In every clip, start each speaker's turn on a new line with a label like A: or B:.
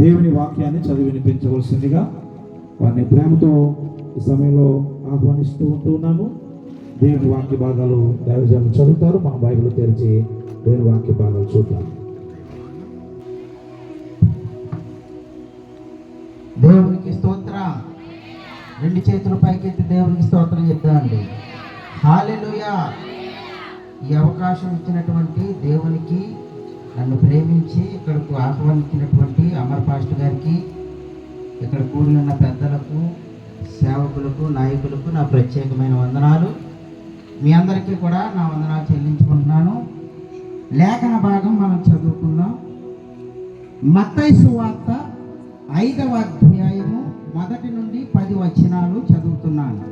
A: దేవుని వాక్యాన్ని చదివి వినిపించవలసిందిగా వారిని ప్రేమతో ఈ సమయంలో ఆహ్వానిస్తూ ఉంటూ ఉన్నాను. దేవుని వాక్య భాగాలు దైవజనం చదువుతారు. మన బైబిల్ తెరిచి దేవుని వాక్య భాగాలు చూద్దాం.
B: దేవునికి స్తోత్రం. రెండు చేతుల పైకెత్తి దేవునికి స్తోత్రం చెప్తామండి హాలెలుయా. ఈ అవకాశం ఇచ్చినటువంటి దేవునికి నన్ను ప్రేమించి ఇక్కడకు ఆహ్వానించినటువంటి అమర్ గారికి ఇక్కడ కూడిన పెద్దలకు సేవకులకు నాయకులకు నా ప్రత్యేకమైన వందనాలు. మీ అందరికీ కూడా నా వందనాలు చెల్లించుకుంటున్నాను. లేఖన భాగం మనం చదువుకుందాం. మత్తైసు వార్త ఐదవ అధ్యాయము మొదటి నుండి పది వచనాలు చదువుతున్నాను.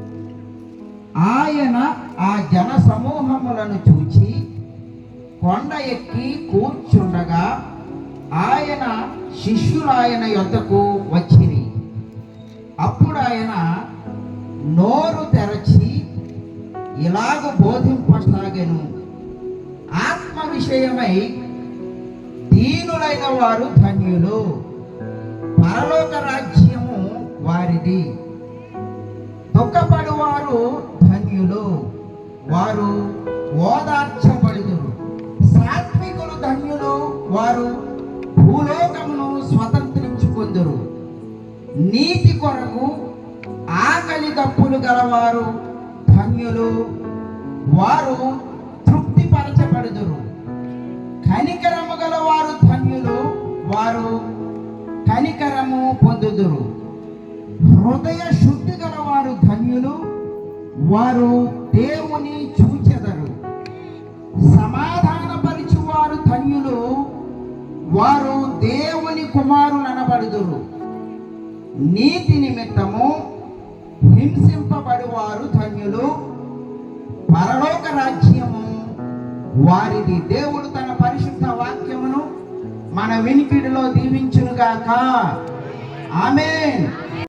B: ఆయన ఆ జన సమూహములను చూచి కొండ ఎక్కి కూర్చుండగా ఆయన శిష్యులాయన యొద్దకు వచ్చిరి. అప్పుడు ఆయన నోరు తెరచి ఇలాగ బోధింపసాగాను. ఆత్మ విషయమై దీనులైన వారు ధన్యులు. పరలోక రాజ్యము వారిది. దుఃఖపడువారు ధన్యులు. వారు ఓదార్చబడుదురు. సాత్వికులు ధన్యులు వారు భూలోకమును స్వతంత్రించుకుందురు. నీతి కొరకు ఆకలి తప్పులు గలవారు ధన్యులు. వారు తృప్తిపరచబడుదురు. కనికరము గలవారు ధన్యులు. వారు కనికరము పొందుదురు. హృదయ శుద్ధి గలవారు ధన్యులు. వారు దేవుని చూచెదరు. సమాధానపరిచువారు ధన్యులు. వారు దేవుని కుమారులు అనబడుదురు. నీతి నిమిత్తము హింసింపబడివారు ధన్యులు. పరలోక రాజ్యము వారిది దేవుడు తన పరిశుద్ధ వాక్యమును మన వినికిడిలో దీవించునుగాక. ఆమెన్.